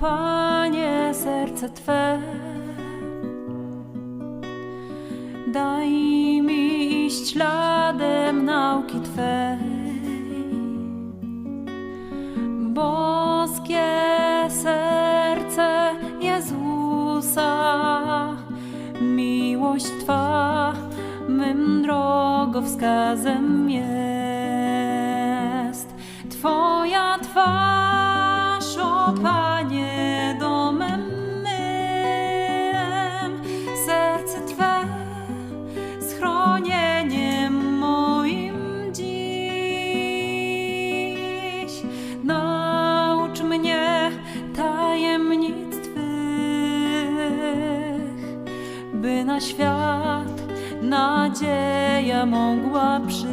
Panie, serce Twe. Daj mi iść śladem nauki Twej. Boskie serce Jezusa, miłość Twa mym drogowskazem jest. Twoja twarz, o by na świat nadzieja mogła przyjść.